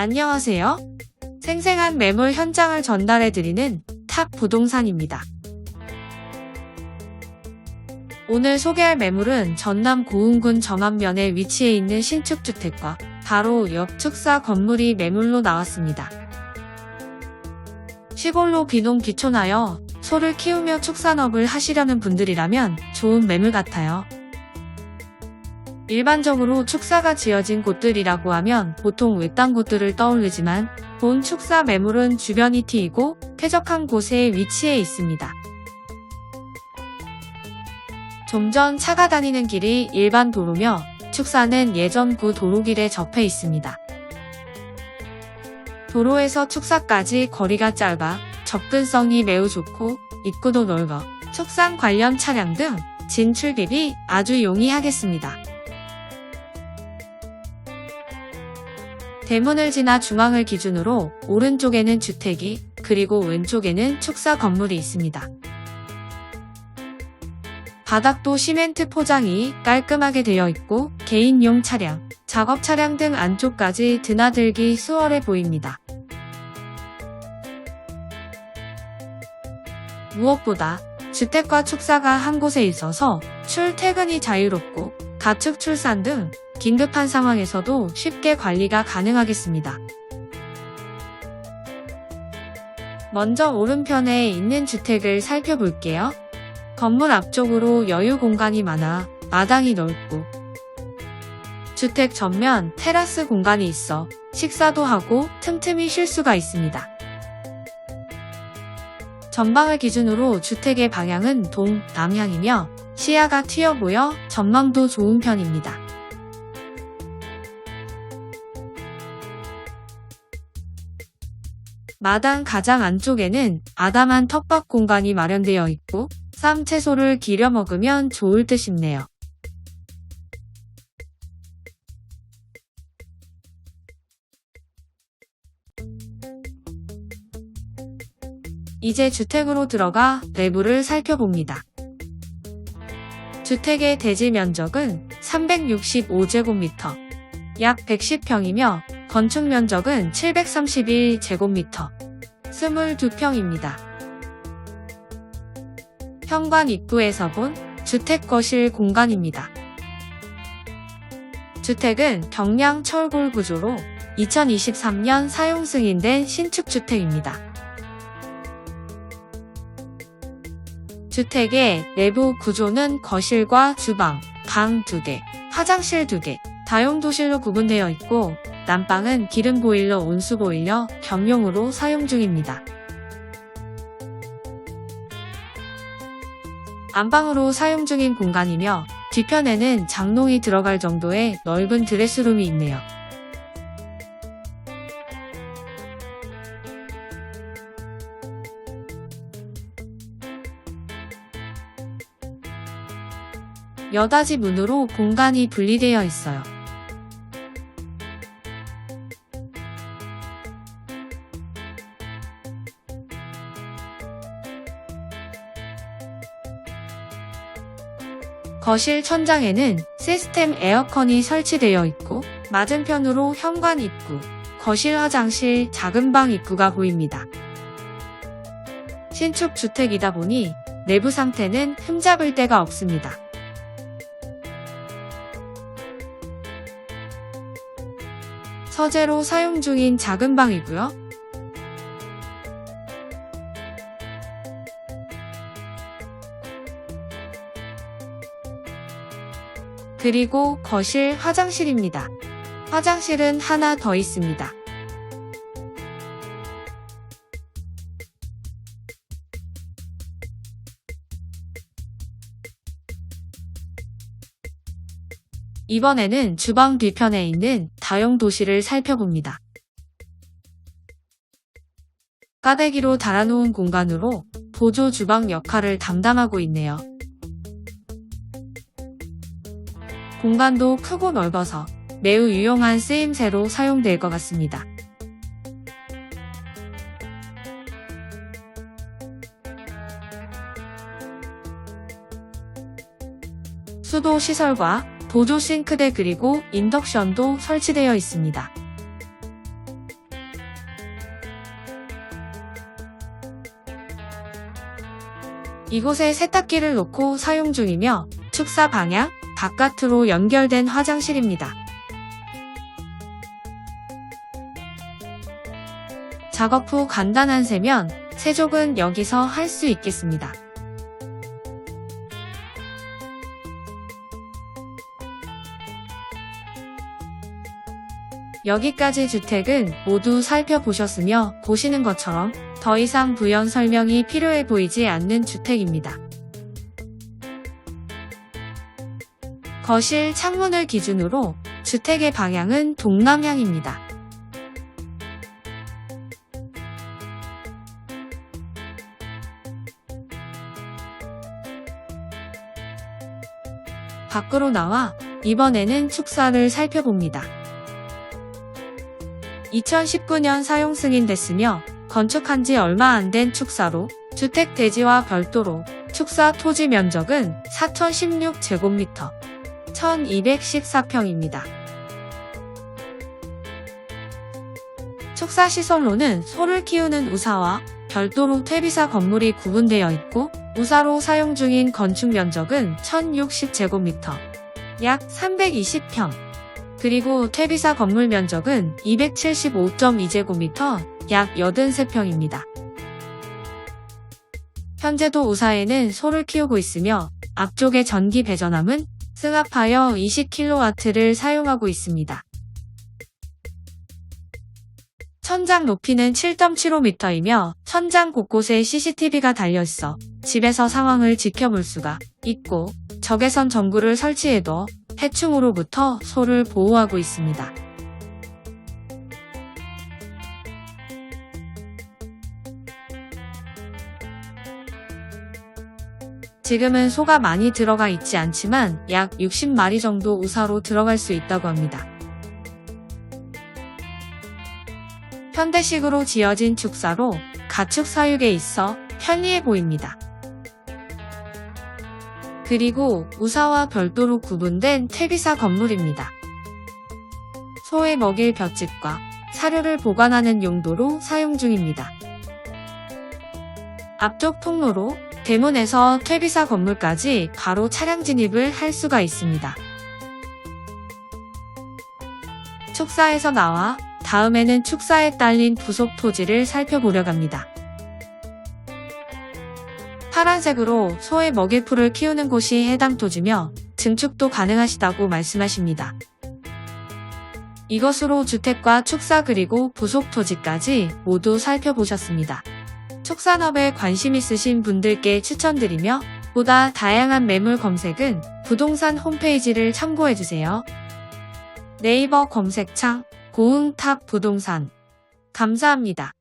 안녕하세요. 생생한 매물 현장을 전달해드리는 탑 부동산입니다. 오늘 소개할 매물은 전남 고흥군 정안면에 위치해 있는 신축주택과 바로 옆 축사 건물이 매물로 나왔습니다. 시골로 귀농 귀촌하여 소를 키우며 축산업을 하시려는 분들이라면 좋은 매물 같아요. 일반적으로 축사가 지어진 곳들이라고 하면 보통 외딴 곳들을 떠올리지만 본 축사 매물은 주변이 트이고 쾌적한 곳에 위치해 있습니다. 좀 전 차가 다니는 길이 일반 도로며 축사는 예전 구 도로길에 접해 있습니다. 도로에서 축사까지 거리가 짧아 접근성이 매우 좋고 입구도 넓어 축산 관련 차량 등 진출입이 아주 용이하겠습니다. 대문을 지나 중앙을 기준으로 오른쪽에는 주택이 그리고 왼쪽에는 축사 건물이 있습니다. 바닥도 시멘트 포장이 깔끔하게 되어 있고 개인용 차량, 작업 차량 등 안쪽까지 드나들기 수월해 보입니다. 무엇보다 주택과 축사가 한 곳에 있어서 출퇴근이 자유롭고 가축 출산 등 긴급한 상황에서도 쉽게 관리가 가능하겠습니다. 먼저 오른편에 있는 주택을 살펴볼게요. 건물 앞쪽으로 여유 공간이 많아 마당이 넓고 주택 전면 테라스 공간이 있어 식사도 하고 틈틈이 쉴 수가 있습니다. 전방을 기준으로 주택의 방향은 동남향이며 시야가 튀어 보여 전망도 좋은 편입니다. 마당 가장 안쪽에는 아담한 텃밭 공간이 마련되어 있고 쌈 채소를 기려 먹으면 좋을 듯 싶네요. 이제 주택으로 들어가 내부를 살펴봅니다. 주택의 대지 면적은 365제곱미터, 약 110평이며 건축 면적은 731제곱미터, 22평입니다. 현관 입구에서 본 주택 거실 공간입니다. 주택은 경량 철골 구조로 2023년 사용 승인된 신축 주택입니다. 주택의 내부 구조는 거실과 주방, 방 2개, 화장실 2개, 다용도실로 구분되어 있고 난방은 기름 보일러, 온수 보일러, 겸용으로 사용 중입니다. 안방으로 사용 중인 공간이며 뒤편에는 장롱이 들어갈 정도의 넓은 드레스룸이 있네요. 여닫이 문으로 공간이 분리되어 있어요. 거실 천장에는 시스템 에어컨이 설치되어 있고 맞은편으로 현관 입구, 거실 화장실, 작은 방 입구가 보입니다. 신축 주택이다 보니 내부 상태는 흠잡을 데가 없습니다. 서재로 사용 중인 작은 방이고요. 그리고 거실 화장실입니다. 화장실은 하나 더 있습니다. 이번에는 주방 뒤편에 있는 다용도실을 살펴봅니다. 까대기로 달아놓은 공간으로 보조 주방 역할을 담당하고 있네요. 공간도 크고 넓어서 매우 유용한 쓰임새로 사용될 것 같습니다. 수도 시설과 보조 싱크대 그리고 인덕션도 설치되어 있습니다. 이곳에 세탁기를 놓고 사용 중이며 축사 방향, 바깥으로 연결된 화장실입니다. 작업 후 간단한 세면 세족은 여기서 할 수 있겠습니다. 여기까지 주택은 모두 살펴보셨으며 보시는 것처럼 더 이상 부연 설명이 필요해 보이지 않는 주택입니다. 거실 창문을 기준으로 주택의 방향은 동남향입니다. 밖으로 나와 이번에는 축사를 살펴봅니다. 2019년 사용 승인됐으며 건축한 지 얼마 안 된 축사로 주택 대지와 별도로 축사 토지 면적은 4016제곱미터 1214평입니다. 축사 시설로는 소를 키우는 우사와 별도로 퇴비사 건물이 구분되어 있고 우사로 사용 중인 건축 면적은 1060제곱미터 약 320평 그리고 퇴비사 건물 면적은 275.2제곱미터 약 83평입니다. 현재도 우사에는 소를 키우고 있으며 앞쪽의 전기 배전함은 승합하여 20kW를 사용하고 있습니다. 천장 높이는 7.75m이며 천장 곳곳에 CCTV가 달려있어 집에서 상황을 지켜볼 수가 있고 적외선 전구를 설치해도 해충으로부터 소를 보호하고 있습니다. 지금은 소가 많이 들어가 있지 않지만 약 60마리 정도 우사로 들어갈 수 있다고 합니다. 현대식으로 지어진 축사로 가축 사육에 있어 편리해 보입니다. 그리고 우사와 별도로 구분된 퇴비사 건물입니다. 소에 먹일 볏짚과 사료를 보관하는 용도로 사용 중입니다. 앞쪽 통로로 대문에서 퇴비사 건물까지 바로 차량 진입을 할 수가 있습니다. 축사에서 나와 다음에는 축사에 딸린 부속 토지를 살펴보려고 합니다. 파란색으로 소의 먹일 풀을 키우는 곳이 해당 토지며 증축도 가능하시다고 말씀하십니다. 이것으로 주택과 축사 그리고 부속 토지까지 모두 살펴보셨습니다. 축산업에 관심 있으신 분들께 추천드리며 보다 다양한 매물 검색은 부동산 홈페이지를 참고해주세요. 네이버 검색창 고흥탑 부동산 감사합니다.